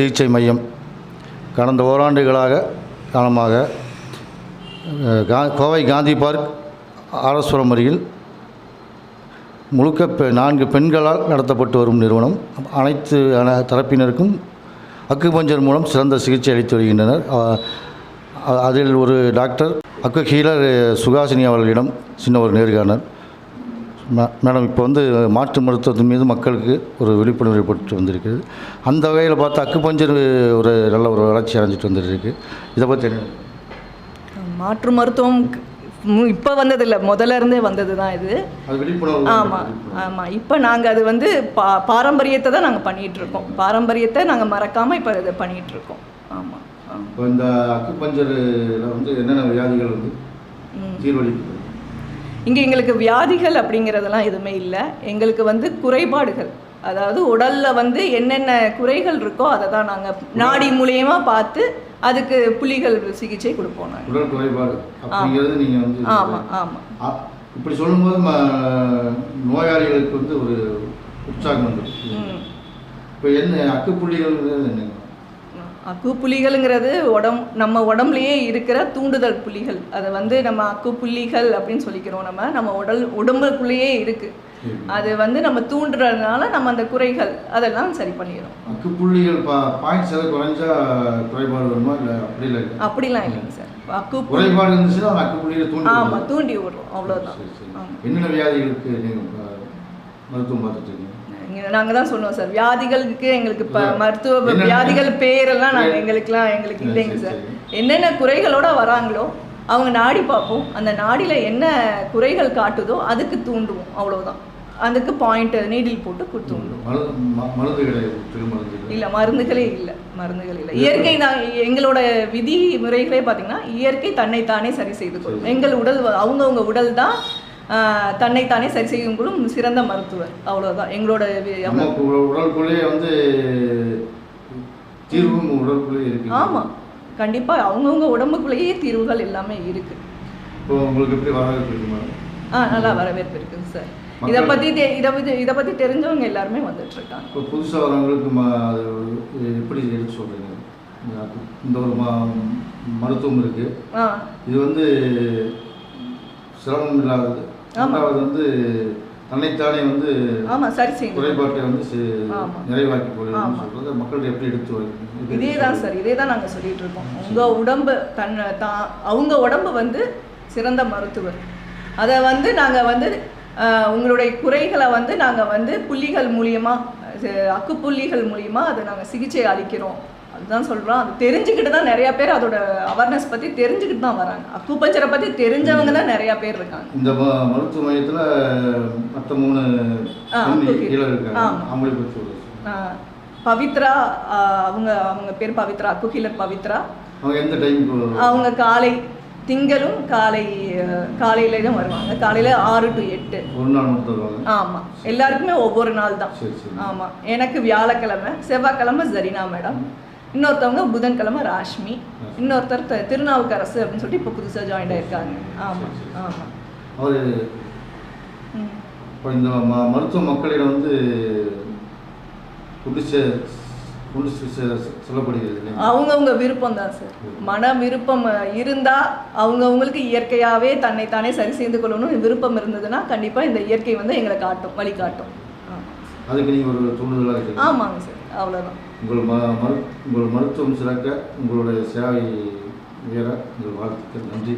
சிகிச்சை மையம். கடந்த ஓராண்டுகளாக காலமாக கா கோவை காந்தி பார்க் ஆரஸ்வரம் அருகில் முழுக்க பெ- நான்கு பெண்களால் நடத்தப்பட்டு வரும் நிறுவனம். அனைத்து தரப்பினருக்கும் அக்குபஞ்சர் மூலம் சிறந்த சிகிச்சை அளித்து வருகின்றனர். அதில் ஒரு டாக்டர் அக்கு ஹீலர் சுகாசினி அவர்களிடம் சின்ன ஒரு நேர்காணல். மே- மேடம் இப்போ வந்து மாற்று மருத்துவத்தின் மீது மக்களுக்கு ஒரு விழிப்புணர்வு ஏற்பட்டு வந்திருக்குது அந்த வகையில் பார்த்தா அக்குபஞ்சர் ஒரு நல்ல ஒரு வளர்ச்சி அடைஞ்சிட்டு வந்துருக்கு. இதை பற்றி என்ன? மாற்று மருத்துவம் இப்போ வந்ததில்லை. முதல்ல இருந்தே வந்தது தான் இது ஆமாம் ஆமாம் இப்போ நாங்கள் அது வந்து பா பாரம்பரியத்தை தான் நாங்கள் பண்ணிகிட்ருக்கோம். பாரம்பரியத்தை நாங்கள் மறக்காமல் இப்போ இதை பண்ணிகிட்ருக்கோம். ஆமாம் ஆமாம் இப்போ இந்த அக்குபஞ்சரில் வந்து என்னென்ன வியாதிகள் வந்து தீர்வளிக்குது இங்கே எங்களுக்கு வியாதிகள் அப்படிங்கிறதெல்லாம் எதுவுமே இல்லை. எங்களுக்கு வந்து குறைபாடுகள். அதாவது உடலில் வந்து என்னென்ன குறைகள் இருக்கோ அதை தான் நாங்கள் நாடி மூலியமா பார்த்து அதுக்கு புலிகள் சிகிச்சை கொடுப்போம் நாங்கள் உடல் குறைபாடு அப்படிங்கிறது நீங்கள் வந்து ஆமாம் ஆமாம் இப்படி சொல்லும்போது நோயாளிகளுக்கு வந்து ஒரு உற்சாகம் வந்துடும் இப்போ என்ன அக்குப்புள்ளிகள்ங்கிறது என்னங்க? அக்கு புலிகள்ங்கிறது உடம் நம்ம உடம்புலயே இருக்கிற தூண்டுதல் புலிகள். அதை வந்து நம்ம அக்கு புள்ளிகள் அப்படின்னு சொல்லிக்கிறோம் நம்ம. நம்ம உடல் உடம்புக்குள்ளேயே இருக்கு. அது வந்து நம்ம தூண்டுறதுனால நம்ம அந்த குறைகள் அதெல்லாம் சரி பண்ணிடுறோம் அக்குப்புள்ளிகள் பாயிண்ட்ஸ் குறைஞ்சா குறைபாடு வருமா? இல்லை அப்படி இல்லை அப்படிலாம் இல்லைங்க சார். அக்கு குறைபாடு இருந்துச்சுன்னா அந்த அக்குப்புள்ளியை தூண்டி ஆமா விடுறது. தூண்டி விடுறோம். ஆமா. என்னென்ன வியாதிகளுக்கு நீங்கள் மருத்துவம் பார்த்துட்டு இருக்கீங்க. நாங்க தான் சொன்னோம் சார். வியாதிகளுக்கு எங்களுக்கு இப்போ. மருத்துவ வியாதிகள் பேரெல்லாம் நாங்கள். எங்களுக்குலாம் எங்களுக்கு இல்லைங்க சரி. என்னென்ன குறைகளோட வராங்களோ அவங்க நாடி பார்ப்போம். அந்த நாடியில் என்ன குறைகள் காட்டுதோ அதுக்கு தூண்டுவோம். அவ்வளவுதான். அதுக்கு பாயிண்ட் நீடில் போட்டு கு- தூண்டுவோம். மருந்து ம- மருந்து கிடையாது திருமருந்து இல்லை மருந்துகளே இல்லை. மருந்துகள் இல்லை. இயற்கை தான் எங்களோட விதி முறைகளே பார்த்தீங்கன்னா இயற்கை தன்னைத்தானே சரி செய்து கொள்ளும். எங்கள் உடல் அவங்கவங்க உடல் தான் தன்னைத்தானே சரி செய்யும் கொள்ளும் சிறந்த மருத்துவர். அவ்வளவுதான். எங்களோட உடலுக்குள்ளேயே வந்து தீர்வும் உடலுக்குள்ளேயே இருக்கு. ஆமா. கண்டிப்பா. அவங்கவுங்க உடம்புக்குள்ளேயே தீர்வுகள் எல்லாமே இருக்கு. இப்போ உங்களுக்கு எப்படி வரவேற்பு இருக்கு மேடம்? ஆ நல்லா வரவேற்பு இருக்குங்க சார். இதை பத்தி தெ- இதை பத்தி இதை பத்தி தெரிஞ்சவங்க எல்லாருமே வந்துட்டு இருக்காங்க இப்போ புதுசாக வரவங்களுக்கு ம எப்படி எடுத்து சொல்கிறீங்க இந்த ஒரு ம மருத்துவம் இருக்குது இது வந்து சிரமம் இல்லாதது. ரெண்டாவது வந்து தன்னைத்தானே வந்து ஆமா சரி செய்யுங்க. குறைபாட்டை வந்து. நிறைவாக்கி. சொல்கிறது மக்கள் எப்படி எடுத்து வரீங்க? இதே தான் சார். இதே தான் நாங்கள் சொல்லிட்டு இருக்கோம். உங்க உடம்பு தன் தான் அவங்க உடம்பு வந்து சிறந்த மருத்துவர். அதை வந்து நாங்கள் வந்து உங்களுடைய குறைகளை வந்து நாங்கள் வந்து புள்ளிகள் மூலியமா அஹ், அக்குப்புள்ளிகள் மூலியமா அதை நாங்கள் சிகிச்சை அளிக்கிறோம். அதுதான் சொல்கிறோம் அது தெரிஞ்சுக்கிட்டு தான் நிறைய பேர் அதோட அவேர்னஸ் பற்றி தெரிஞ்சுக்கிட்டு தான் வராங்க. அக்குபஞ்சரை பற்றி தெரிஞ்சவங்க தான் நிறையா பேர் இருக்காங்க. இந்த மருத்துவ மையத்தில் மற்ற மூணு பவித்ரா அவங்க அவங்க பேர் பவித்ரா அக்குஹீலர் பவித்ரா. அவங்க எந்த டைமுக்கு அவங்க காலை திங்களும் காலை காலையில தான் வருவாங்க. காலையில ஆறு டு எட்டு. ஆமா. எல்லாருக்குமே ஒவ்வொரு நாள் தான். ஆமா. எனக்கு வியாழக்கிழமை செவ்வாய்க்கிழமை ஜரீனா மேடம். இன்னொருத்தவங்க புதன்கிழமை ராஷ்மி இன்னொருத்தர் திருநாவுக்கரசு அப்படின்னு சொல்லிட்டு இப்போ புதுசா ஜாயின் ஆயிருக்காங்க. ஆமா ஆமா. அவர் ம். இப்போ இந்த மருத்துவ மக்களிடம் வந்து கொண்டு செ கொண்டு செ- செ- சொல்லப்படுகிறது இல்லையா? அவங்கவங்க விருப்பம் தான் சார் மன விருப்பம் அஹ், இருந்தா அவங்கவுங்களுக்கு இயற்கையாவே தன்னைத்தானே சரி செய்து கொள்ளணும்னு விருப்பம் இருந்ததுன்னா கண்டிப்பா இந்த இயற்கை வந்து எங்களை காட்டும் வழி காட்டும் ஆமா. அதுக்கு நீங்கள் ஒரு தூண்டுதலாக இருக்கீங்க ஆமாங்க சார் அவ்வளோதான் உங்கள் ம மரு உங்கள் மருத்துவம் சிறக்க உங்களுடைய சேவை உயர உங்கள் வாழ்த்துக்கள். நன்றி.